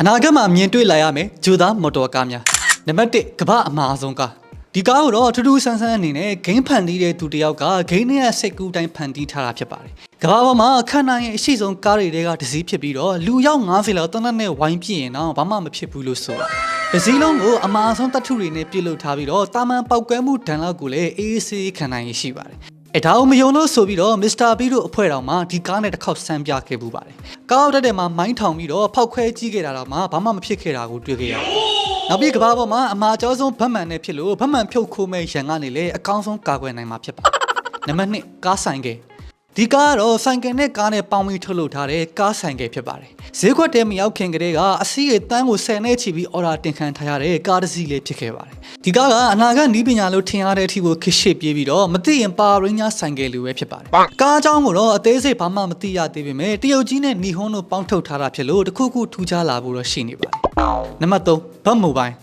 အနာဂတ်မှာမြင်တွေ့လာရမယ်ဂျူသားမော်တော်ကားများနံပါတ်1ကမ္ဘာအမှားဆုံးကားဒီကားကိုတော့ထူးထူးဆန်းဆန်းအနေနဲ့ဂိမ်းဖန်တီးတဲ့သူတစ်ယောက်ကဂိမ်းနဲ့စိတ်ကူးတိုင်းဖန်တီးထားတာဖြစ်ပါတယ်ကမ္ဘာပေါ်မှာအခန့်နိုင်ရဲ့အရှိဆုံးကားတွေတွေကတစ်စီးဖြစ်ပြီးတော့လူရောက်90လောက်တနက်နဲ့ဝိုင်းပြည့်ရင်တော့ဘာမှမဖြစ်ဘူးလို့ဆိုတာတစ်စီးလုံးကိုအမှားဆုံးတတ်ထုတွေနဲ့ပြုတ်လုထားပြီးတော့တာမန်ပောက်ကွဲမှုဒဏ်လောက်ကိုလည်းအေးအေးဆေးဆေးခံနိုင်ရရှိပါတယ် အဲဒါကိုမယုံလို့ဆိုပြီးတော့မစ္စတာဘီတို့အဖွဲ့တော်မှဒီကားနဲ့တစ်ခေါက်ဆန်းပြခဲ့ပူပါတယ်။ကားအောက်တက်တဲ့မှာမိုင်းထောင်ပြီးတော့ဖောက်ခွဲကြည့်ခဲ့တာတော့မှဘာမှမဖြစ်ခဲ့တာကိုတွေ့ခဲ့ရတယ်။နောက်ပြီးကမ္ဘာပေါ်မှာအမှားကျော်ဆုံးဗတ်မှန်နဲ့ဖြစ်လို့ဗတ်မှန်ဖြုတ်ခိုးမဲ့ရန်ကနေလေအကောင်းဆုံးကာကွယ်နိုင်မှာဖြစ်ပါတယ်။နံပါတ်1ကားဆိုင်ကယ် ဒီကားကတော့ဆိုင်ကယ်နဲ့ကားနဲ့ပေါင်းပြီးထုတ်လုပ်ထားတဲ့ကားဆိုင်ကယ်ဖြစ်ပါတယ်။ဈေးခွက်ထဲမရောက်ခင်ကတည်းကအစီးရတန်းကို10နဲ့ချီပြီးအော်ဒါတင်ခံထားရတဲ့ကားတစ်စီးလေးဖြစ်ခဲ့ပါတယ်။ဒီကားကအနာဂတ်နီးပညာလို့ထင်ရတဲ့အထိကိုခစ်ရှစ်ပြေးပြီးတော့မသိရင်ပါရင်းညာဆိုင်ကယ်လိုပဲဖြစ်ပါတယ်။ကားအကြောင်းကိုတော့အသေးစိတ်ဘာမှမသိရသေးပေမဲ့တရုတ်ကြီးနဲ့နီဟွန်းတို့ပေါင်းထုတ်ထားတာဖြစ်လို့တခုခုထူးခြားလာဖို့တော့ရှိနေပါတယ်။နံပါတ်3ဘတ်မိုဘိုင်း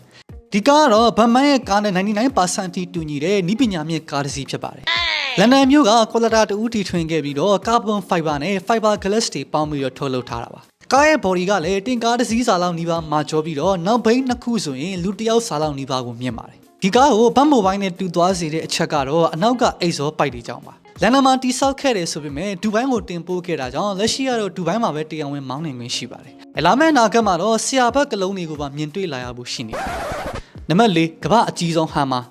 ဒီကားကတော့ဗတ်မန်ရဲ့ကားနဲ့99%ထိတူညီတဲ့နီးပညာမြင့်ကားတစ်စီးဖြစ်ပါတယ်။ လန်ဒန်မြို့ကကွာလာတာတူတီထွင်ခဲ့ပြီးတော့ကာဗွန်ဖိုင်ဘာနဲ့ fiber glass တွေပေါင်းပြီးတော့ထုတ်လုပ်ထားတာပါ။ကားရဲ့ body ကလည်းတင်ကားတစ်စီးစာလောက်နီးပါးမာကျောပြီးတော့နောက်ဘိန်းနှစ်ခုဆိုရင်လူတစ်ယောက်စာလောက်နီးပါးကိုမြင့်ပါတယ်။ဒီကားကိုဗတ်မိုဘိုင်းနဲ့တူသွားစေတဲ့အချက်ကတော့အနောက်ကအိတ်ဇောပိုက်တွေကြောင့်ပါ။လန်ဒန်မှာတိဆောက်ခဲ့တယ်ဆိုပေမဲ့ဒူဘိုင်းကိုတင်ပို့ခဲ့တာကြောင့်လက်ရှိကတော့ဒူဘိုင်းမှာပဲတရားဝင်မောင်းနေခွင့်ရှိပါတယ်။အလားမဲ့နာဂတ်မှာတော့ဆရာဘက်ကလုံးတွေကိုပါမြင်တွေ့လာရဖို့ရှိနေတယ်။နံပါတ်၄ကမ္ဘာအကြီးဆုံးဟမ်မာ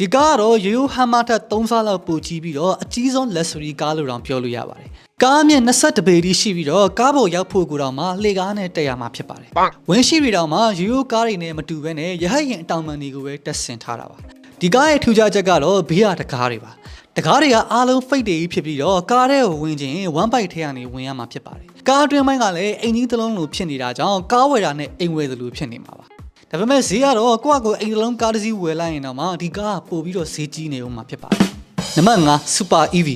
ဒီကားကတော့ရိုးရိုးဟမ်မာထက်3ဆလောက်ပိုကြီးပြီးတော့အကြီးဆုံး luxury ကားလို့တောင်ပြောလို့ရပါတယ်ကားအမြင့်22ပေတိရှိပြီးတော့ကားပေါ်ရောက်ဖို့ကိုတော့မှလေကားနဲ့တက်ရမှာဖြစ်ပါတယ်ဝင်းရှိပြီးတော့မှရိုးရိုးကားတွေနဲ့မတူဘဲနဲ့ရဟတ်ရင်အတောင်ပံတွေကိုပဲတက်ဆင်ထားတာပါဒီကားရဲ့ထူးခြားချက်ကတော့ဘေးရတကားတွေပါတကားတွေကအားလုံးဖိတ်တွေကြီးဖြစ်ပြီးတော့ကားထဲကိုဝင်ခြင်း1 byte ထဲကနေဝင်ရမှာဖြစ်ပါတယ်ကားအတွင်းပိုင်းကလည်းအိမ်ကြီးတစ်လုံးလိုဖြစ်နေတာကြောင့်ကားဝယ်တာနဲ့အိမ်ဝယ်သလိုဖြစ်နေမှာပါ ဒါပေမဲ့ဈေးကတော့ကိုယ့်အကိုအိမ်တစ်လုံးကားတစ်စီးဝယ်လိုက်ရင်တော့မှဒီကားကပို့ပြီးတော့ဈေးကြီးနေဦးမှာဖြစ်ပါတယ်။နံပါတ်5 Super EV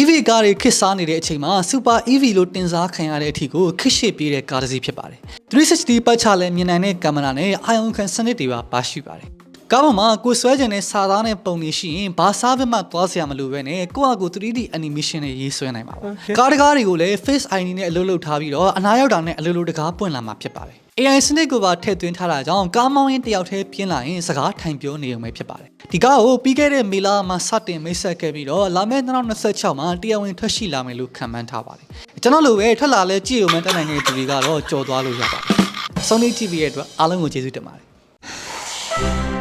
EV ကားတွေခစ်စားနေတဲ့အချိန်မှာ Super EV လို့တင်စားခံရတဲ့အထိကိုခစ်ရှစ်ပြေးတဲ့ကားတစ်စီးဖြစ်ပါတယ်။360ပတ်ချလဲမြင်နိုင်တဲ့ကင်မရာနဲ့အာရုံခံစနစ်တွေပါပါရှိပါတယ်။ ကားပေါ်မှာကိုယ်ဆွဲကျင်တဲ့စာသားနဲ့ပုံနေရှိရင်ဘာစားဘက်မှသွားစရာမလိုပဲနဲ့ကိုယ့်အကို 3D animation နဲ့ရေးဆွဲနိုင်ပါဘူး။ကားတကားတွေကိုလည်း Face ID နဲ့အလုပ်လုပ်ထားပြီးတော့အနားရောက်တာနဲ့အလိုလိုတကားပွင့်လာမှာဖြစ်ပါတယ်။ AI စနစ်ကိုပါထည့်သွင်းထားတာကြောင့်ကားမောင်းရင်တယောက်တည်းပြင်းလာရင်စကားထိုင်ပြောနေုံပဲဖြစ်ပါတယ်။ဒီကားကိုပြီးခဲ့တဲ့မေလမှာစတင်မိတ်ဆက်ခဲ့ပြီးတော့လာမယ့်2026မှာတရားဝင်ထွက်ရှိလာမယ်လို့ခန့်မှန်းထားပါတယ်။ကျွန်တော်လိုပဲထွက်လာလဲကြည့်ုံမဲ့တက်နိုင်တဲ့သူတွေကတော့ကြော်သွားလို့ရပါတယ်။ Sony TV ရဲ့အတွက်အားလုံးကိုကျေးဇူးတင်ပါတယ်။